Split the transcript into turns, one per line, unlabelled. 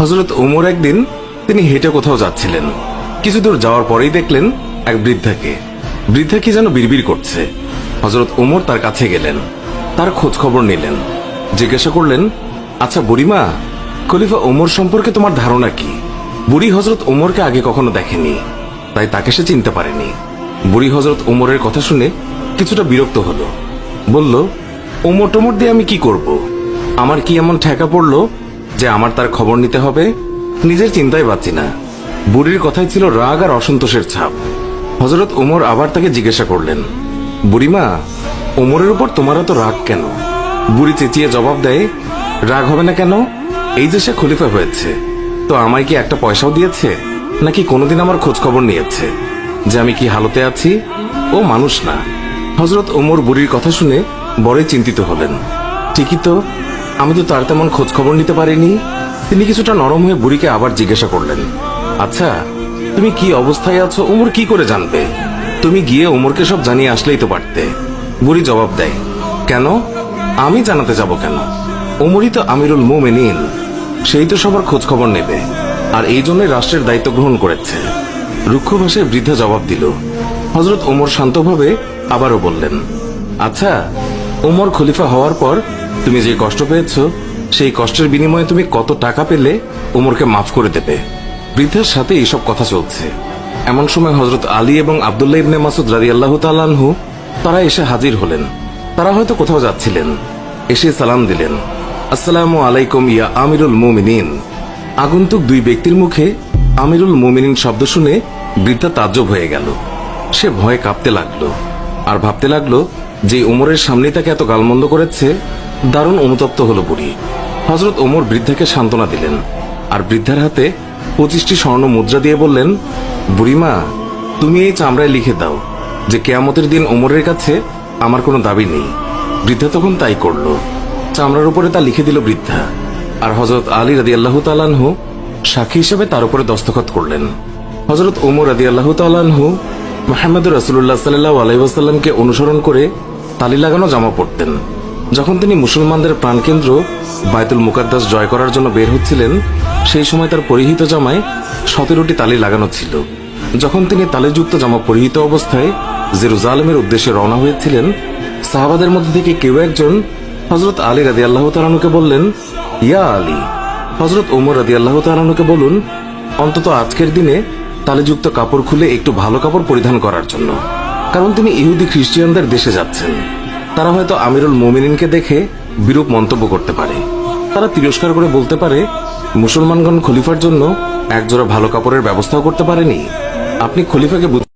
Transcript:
হজরত উমর একদিন তিনি হেঁটে কোথাও যাচ্ছিলেন। কিছু দূর যাওয়ার পরেই দেখলেন এক বৃদ্ধাকে। বৃদ্ধা কি যেন বিড়বিড় করছে। হজরত উমর তার কাছে গেলেন। তার খোঁজ খবর নিলেন। জিজ্ঞাসা করলেন আচ্ছা বুড়িমা, খলিফা ওমর সম্পর্কে তোমার ধারণা কি? বুড়ি হজরত ওমরকে আগে কখনো দেখেনি, তাই তাকে সে চিনতে পারেনি। বুড়ি হজরত ওমরের কথা শুনে কিছুটা বিরক্ত হলো। বলল ওমর টোমর দিয়ে আমি কি করব? আমার কি এমন ঠেকা পড়ল যে আমার তার খবর নিতে হবে, নিজের চিন্তায় পাচ্ছি না। বুড়ির কথায় ছিল রাগ আর অসন্তোষের ছাপ। হজরত ওমর আবার তাকে জিজ্ঞাসা করলেন, বুড়িমা, ওমরের উপর তোমার এত রাগ কেন? বুড়ি চেঁচিয়ে জবাব দেয়, রাগ হবে না কেন? এই যে সে খলিফা হয়েছে, তো আমায় কি একটা পয়সাও দিয়েছে? নাকি কোনোদিন আমার খোঁজ খবর নিয়েছে? যে আমি কি হালতে আছি? ও মানুষ না। হজরত ওমর বুড়ির কথা শুনে বড়ই চিন্তিত হলেন। ঠিকই তো আমি তো তার তেমন খোঁজ খবর নিতে পারিনি। তিনি কিছুটা নরম হয়ে বুড়িকে আবার জিজ্ঞাসা করলেন আচ্ছা তুমি কি অবস্থায় আছো? ওমর কি করে জানবে? তুমি গিয়ে ওমরকে সব জানিয়ে আসলেই তো পারতে। বুড়ি জবাব দেয়, কেন? আমি জানাতে যাব কেন? ওমরই তো আমিরুল মোমেনিন। সেই তো সবার খোঁজ খবর নেবে। আর এই জন্যই রাষ্ট্রের দায়িত্ব গ্রহণ করেছে। রুক্ষ ভাষায় বৃদ্ধা জবাব দিল হজরত ওমর শান্তভাবে আবারও বললেন আচ্ছা ওমর খলিফা হওয়ার পর তুমি যে কষ্ট পেয়েছ, সেই কষ্টের বিনিময়ে তুমি কত টাকা পেলে ওমরকে মাফ করে দেবে। বৃদ্ধার সাথে এইসব কথা চলছে। এমন সময় হজরত আলী এবং আবদুল্লাহ ইবনে মাসুদ রাজি আল্লাহ তালানহু তারা এসে হাজির হলেন। তারা হয়তো কোথাও যাচ্ছিলেন। এসে সালাম দিলেন। আসসালামু আলাইকুম ইয়া আমিরুল মুমিনিন। আগন্তুক দুই ব্যক্তির মুখে আমিরুল মুমিনিন শব্দ শুনে বৃদ্ধা তাজ্জব হয়ে গেল। সে ভয়ে কাঁপতে লাগল। আর ভাবতে লাগল যে ওমরের সামনে তাকে এত গালমন্দ করেছে দারুণ অনুতপ্ত হলো বুড়ি। হজরত ওমর বৃদ্ধাকে সান্ত্বনা দিলেন আর বৃদ্ধার হাতে পঁচিশটি স্বর্ণ মুদ্রা দিয়ে বললেন, বুড়িমা, তুমি এই চামড়ায় লিখে দাও যে কেয়ামতের দিন ওমরের কাছে আমার কোনো দাবি নেই। বৃদ্ধা তখন তাই করল। চামড়ার উপরে তা লিখে দিল বৃদ্ধা। আর হজরত আলী রাদি আল্লাহ তালানহু সাক্ষী হিসেবে তার উপরে দস্তখত করলেন। হজরত ওমর রাদি আল্লাহ তালানহু মোহাম্মদ রসুল্লাহ সাল্লাহ আলাইসাল্লামকে অনুসরণ করে তালি লাগানো জামা পরতেন। যখন তিনি মুসলমানদের প্রাণকেন্দ্র বায়তুল মুকাদ্দাস জয় করার জন্য বের হচ্ছিলেন, সেই সময় তার পরিহিত জামায় সতেরোটি তালি লাগানো ছিল। যখন তিনি তালিযুক্ত জামা পরিহিত অবস্থায় জেরুজালেমের উদ্দেশ্যে রওনা হয়েছিলেন, সাহাবাদের মধ্যে থেকে কেউ একজন হজরত আলী রাদি আল্লাহ তালানুকে বললেন, ইয়া আলী হজরত ওমর রাদি আল্লাহ তালানুকে বলুন, অন্তত আজকের দিনে তালিযুক্ত কাপড় খুলে একটু ভালো কাপড় পরিধান করার জন্য। কারণ তিনি ইহুদি খ্রিস্টিয়ানদের দেশে যাচ্ছেন। তারা হয়তো আমিরুল মোমিনিনকে দেখে বিরূপ মন্তব্য করতে পারে। তারা তিরস্কার করে বলতে পারে, মুসলমানগণ খলিফার জন্য একজোড়া ভালো কাপড়ের ব্যবস্থাও করতে পারেনি। আপনি খলিফাকে বুঝ-